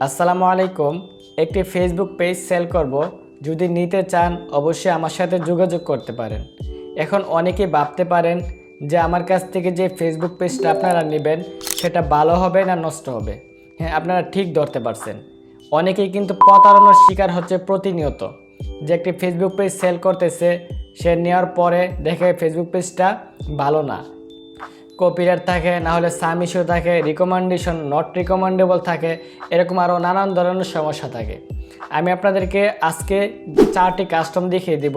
আসসালামু আলাইকুম। একটি ফেসবুক পেজ সেল করব। যদি নিতে চান, অবশ্যই আমার সাথে যোগাযোগ করতে পারেন। এখন অনেকে ভাবতে পারেন যে আমার কাছ থেকে যে ফেসবুক পেজটা আপনারা নেবেন, সেটা ভালো হবে না নষ্ট হবে? হ্যাঁ আপনারা ঠিক ধরতে পারছেন। অনেকেই কিন্তু প্রতারণার শিকার হচ্ছে প্রতিনিয়ত। যে একটি ফেসবুক পেজ সেল করতেছে, সে নেওয়ার পরে দেখে ফেসবুক পেজটা ভালো না। কপিরাইট থাকে না হলে সাম ইস্যু থাকে রিকমেন্ডেশন নট রিকমেন্ডেবল থাকে, এরকম আরও নানান ধরনের সমস্যা থাকে। আমি আপনাদেরকে আজকে চারটি কাস্টম দেখিয়ে দিব।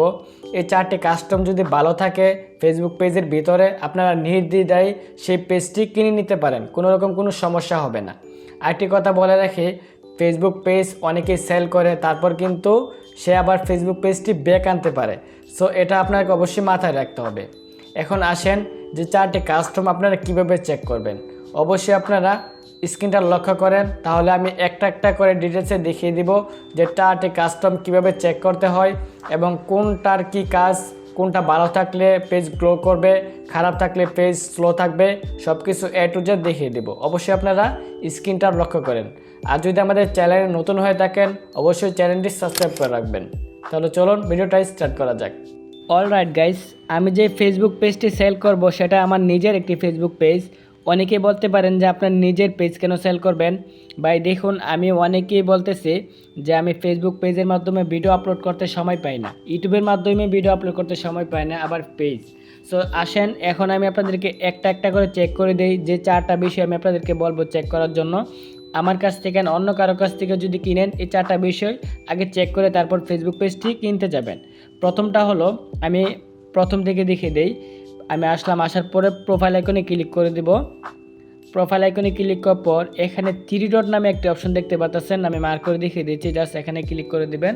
এই চারটি কাস্টম যদি ভালো থাকে ফেসবুক পেজের ভিতরে আপনারা নির্দ্বিধায় সেই পেজটি কিনে নিতে পারেন, কোনো রকম কোনো সমস্যা হবে না। আরেকটি কথা বলে রাখি ফেসবুক পেজ অনেকেই সেল করে, তারপর কিন্তু সে আবার ফেসবুক পেজটি ব্যাক আনতে পারে। সো এটা আপনাকে অবশ্যই মাথায় রাখতে হবে। এখন আসেন যে চারটি কাস্টম আপনারা কীভাবে চেক করবেন? অবশ্যই আপনারা স্ক্রিনটা লক্ষ্য করেন, তাহলে আমি একটা একটা করে ডিটেলসে দেখিয়ে দিব যে চারটি কাস্টম কীভাবে চেক করতে হয় এবং কোনটার কি কাজ, কোনটা ভালো থাকলে পেজ গ্লো করবে, খারাপ থাকলে পেজ স্লো থাকবে সব কিছু এ টু জেড দেখিয়ে দেব। অবশ্যই আপনারা স্ক্রিনটা লক্ষ্য করেন। আর যদি আমাদের চ্যানেলে নতুন হয়ে থাকেন, অবশ্যই চ্যানেলটি সাবস্ক্রাইব করে রাখবেন। তাহলে চলুন ভিডিওটা স্টার্ট করা যাক। অল রাইট গাইস আমি যে ফেসবুক পেজটি সেল করব, সেটা আমার নিজের একটি ফেসবুক পেজ অনেকেই বলতে পারেন যে আপনার নিজের পেজ কেন সেল করবেন। ভাই, দেখুন, আমি অনেকেই বলতেছি যে আমি ফেসবুক পেজের মাধ্যমে ভিডিও আপলোড করতে সময় পাই না। ইউটিউবের মাধ্যমে ভিডিও আপলোড করতে সময় পাই না, আবার পেজ সো আসেন, এখন আমি আপনাদেরকে একটা একটা করে চেক করে দিই, যে চারটা বিষয় আমি আপনাদেরকে বলব চেক করার জন্য। আমার কাছ থেকে অন্য কারও কাছ থেকে যদি কিনেন এই চারটা বিষয়, আগে চেক করে তারপর ফেসবুক পেজটি কিনতে যাবেন। প্রথমটা হলো, আমি প্রথম থেকে দেখিয়ে দেই, আমি আসলাম, আসার পরে প্রোফাইল আইকনে ক্লিক করে দেব। প্রোফাইল আইকনে ক্লিক করার পর, এখানে থ্রি ডট নামে একটি অপশন দেখতে পাচ্ছেন, আমি মার্ক করে দেখিয়ে দিচ্ছি জাস্ট এখানে ক্লিক করে দেবেন।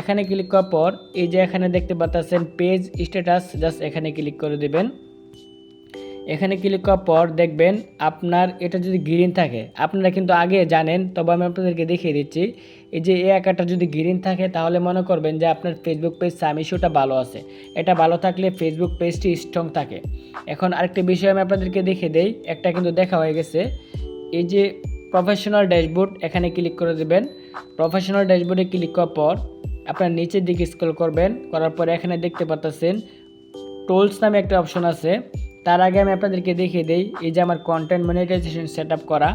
এখানে ক্লিক করার পর, এই যে এখানে দেখতে পাচ্ছেন পেজ স্ট্যাটাস জাস্ট এখানে ক্লিক করে দিবেন। এখানে ক্লিক করার পর দেখবেন আপনার এটা যদি গ্রিন থাকে, আপনারা কিন্তু আগে জানেন, তবে আমি আপনাদেরকে দেখিয়ে দিচ্ছি। এই যে এই আঁকাটা যদি গ্রিন থাকে, তাহলে মনে করবেন যে আপনার ফেসবুক পেজ সামিশোটা ভালো আছে। এটা ভালো থাকলে ফেসবুক পেজটি স্ট্রং থাকে। এখন আরেকটি বিষয় আমি আপনাদেরকে দেখিয়ে দেই, একটা কিন্তু দেখা হয়ে গেছে। এই যে প্রফেশনাল ড্যাশবোর্ড এখানে ক্লিক করে দেবেন। প্রফেশনাল ড্যাশবোর্ডে ক্লিক করার পর আপনার নিচের দিকে স্ক্রল করবেন। করার পর এখানে দেখতে পাচ্ছেন টোলস নামে একটা অপশন আছে। তার আগে আমি আপনাদেরকে দেখিয়ে দিই, এই যে আমার কন্টেন্ট মনিটাইজেশন সেট করা,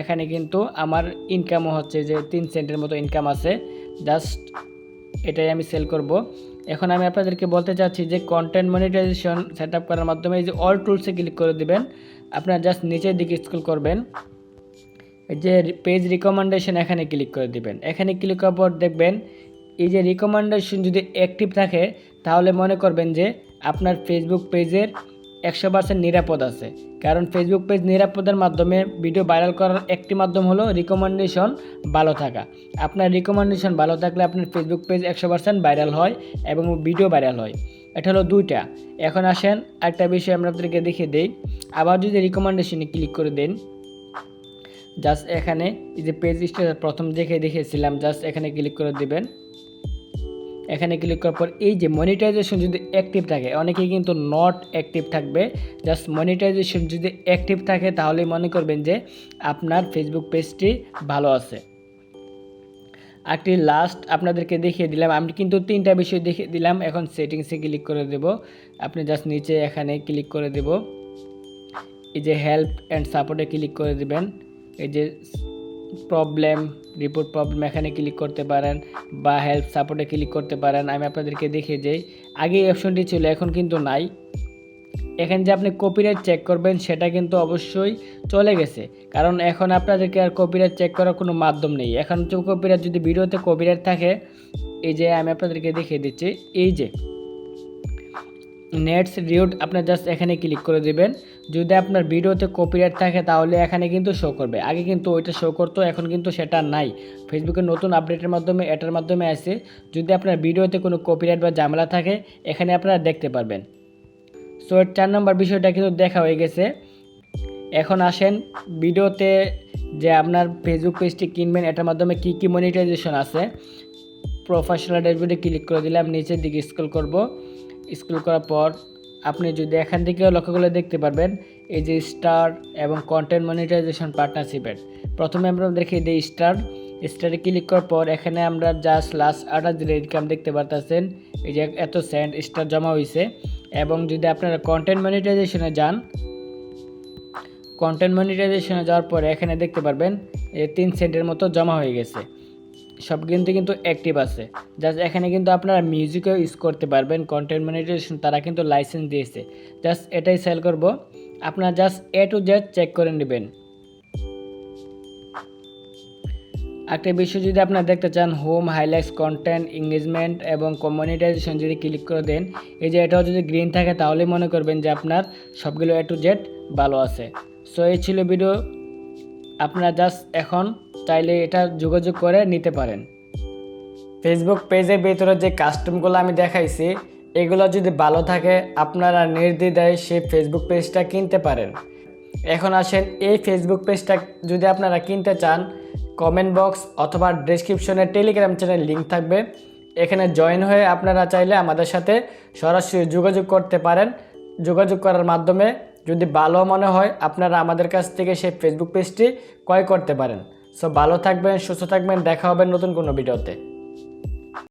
এখানে কিন্তু আমার ইনকামও হচ্ছে যে তিন সেন্টের মতো ইনকাম আছে। জাস্ট এটাই আমি সেল করব। এখন আমি আপনাদেরকে বলতে চাচ্ছি যে কন্টেন্ট মনিটাইজেশন সেট করার মাধ্যমে এই যে অল টুলসে ক্লিক করে দিবেন, আপনারা জাস্ট নিচের দিকে স্ক্রল করবেন। এই যে পেজ রিকমেন্ডেশন এখানে ক্লিক করে দিবেন। এখানে ক্লিক করার পর দেখবেন, এই যে রিকমেন্ডেশন যদি অ্যাক্টিভ থাকে, তাহলে মনে করবেন যে আপনার ফেসবুক পেজের একশো পার্সেন্ট নিরাপদ আছে। কারণ ফেসবুক পেজ নিরাপদের মাধ্যমে ভিডিও ভাইরাল করার একটি মাধ্যম হলো রিকমেন্ডেশন ভালো থাকা। আপনার রিকমেন্ডেশন ভালো থাকলে আপনার ফেসবুক পেজ একশো পার্সেন্ট ভাইরাল হয় এবং ভিডিও ভাইরাল হয়। এটা হলো দুইটা। এখন আসেন একটা বিষয় আমরা আপনাদেরকে দেখিয়ে দিই। আবার যদি রিকমেন্ডেশনে ক্লিক করে দেন জাস্ট এখানে এই যে পেজ স্টার প্রথম দেখে দেখেছিলাম জাস্ট এখানে ক্লিক করে দিবেন। এখানে ক্লিক করার পর এই যে মনিটাইজেশন যদি অ্যাক্টিভ থাকে, অনেকেই কিন্তু নট অ্যাক্টিভ থাকবে। জাস্ট মনিটাইজেশন যদি অ্যাক্টিভ থাকে, তাহলেই মনে করবেন যে আপনার ফেসবুক পেজটি ভালো আছে। একটি লাস্ট আপনাদেরকে দেখিয়ে দিলাম। আমি কিন্তু তিনটা বিষয় দেখিয়ে দিলাম। এখন সেটিংসে ক্লিক করে দেব। আপনি জাস্ট নিচে এখানে ক্লিক করে দেব। এই যে হেল্প অ্যান্ড সাপোর্টে ক্লিক করে দিবেন। এই যে প্রবলেম রিপোর্ট প্রবলেম এখানে ক্লিক করতে পারেন বা হেল্প সাপোর্টে ক্লিক করতে পারেন। আমি আপনাদেরকে দেখিয়ে যাই আগে এই অপশনটি ছিল, এখন কিন্তু নাই। এখানে যে আপনি কপিরাইট চেক করবেন, সেটা কিন্তু অবশ্যই চলে গেছে। কারণ এখন আপনাদেরকে আর কপিরাইট চেক করার কোনো মাধ্যম নেই। এখন কপিরাইট যদি ভিডিওতে কপিরাইট থাকে, এই যে আমি আপনাদেরকে দেখিয়ে দিচ্ছি, এই যে নেটস রিউড আপনার জাস্ট এখানে ক্লিক করে দিবেন। যদি আপনার ভিডিওতে কপিরাইট থাকে, তাহলে এখানে কিন্তু শো করবে। আগে কিন্তু ওইটা শো করতো, এখন কিন্তু সেটা নাই। ফেসবুকের নতুন আপডেটের মাধ্যমে, এটার মাধ্যমে আসে যদি আপনার ভিডিওতে কোনো কপিরাইট বা ঝামেলা থাকে, এখানে আপনারা দেখতে পারবেন। সো চার নম্বর বিষয়টা কিন্তু দেখা হয়ে গেছে। এখন আসেন ভিডিওতে যে আপনার ফেসবুক পেজটি কিনবেন, এটার মাধ্যমে কী কী মনিটাইজেশন আছে। প্রফেশনাল ড্যাশবোর্ডে ক্লিক করে দিলাম, নিচের দিকে স্ক্রল করব। স্ক্রল করার পর আপনি যদি এখান থেকেও লক্ষ্য করলে দেখতে পারবেন, এই যে স্টার এবং কন্টেন্ট মনিটাইজেশন পার্টনারশিপের। প্রথমে আমরা দেখি দিই স্টার। স্টারে ক্লিক করার পর এখানে আমরা জাস্ট লাস্ট আঠাশ দিনের ইনকাম দেখতে পারতেছেন। এই যে এত সেন্ট স্টার জমা হয়েছে এবং যদি আপনারা কন্টেন্ট মনিটাইজেশনে যান কন্টেন্ট মনিটাইজেশনে যাওয়ার পরে এখানে দেখতে পারবেন, এই তিন সেন্টের মতো জমা হয়ে গেছে। সব কিন্তু কিন্তু অ্যাক্টিভ আছে। জাস্ট এখানে কিন্তু আপনারা মিউজিকও ইউজ করতে পারবেন কন্টেন্ট মনিটাইজেশন তারা কিন্তু লাইসেন্স দিয়েছে। জাস্ট এটাই সেল করব। আপনারা just A to Z check করে নেবেন। একটা বিষয় যদি আপনারা দেখতে চান হোম হাইলাইটস কন্টেন্ট এঙ্গেজমেন্ট এবং কমিউনিটাইজেশন যদি ক্লিক করে দেন, এই যে এটাও যদি গ্রিন থাকে তাহলে মনে করবেন যে আপনার সবগুলো এ টু জেড ভালো আছে। সো এই ছিল ভিডিও আপনারা জাস্ট এখন চাইলে এটা যোগাযোগ করে নিতে পারেন। ফেসবুক পেজের ভিতরে যে কাস্টমগুলো আমি দেখাইছি, এগুলো যদি ভালো থাকে, আপনারা নির্দ্বিধায় সেই ফেসবুক পেজটা কিনতে পারেন। এখন আসেন, এই ফেসবুক পেজটা যদি আপনারা কিনতে চান কমেন্ট বক্স অথবা ডেসক্রিপশনে টেলিগ্রাম চ্যানেল লিঙ্ক থাকবে। এখানে জয়েন হয়ে আপনারা চাইলে আমাদের সাথে সরাসরি যোগাযোগ করতে পারেন। যোগাযোগ করার মাধ্যমে যদি ভালো মনে হয়, আপনারা আমাদের কাছ থেকে সেই ফেসবুক পেজটি ক্রয় করতে পারেন। সো ভালো থাকবেন সুস্থ থাকবেন দেখা হবে নতুন কোনো ভিডিওতে।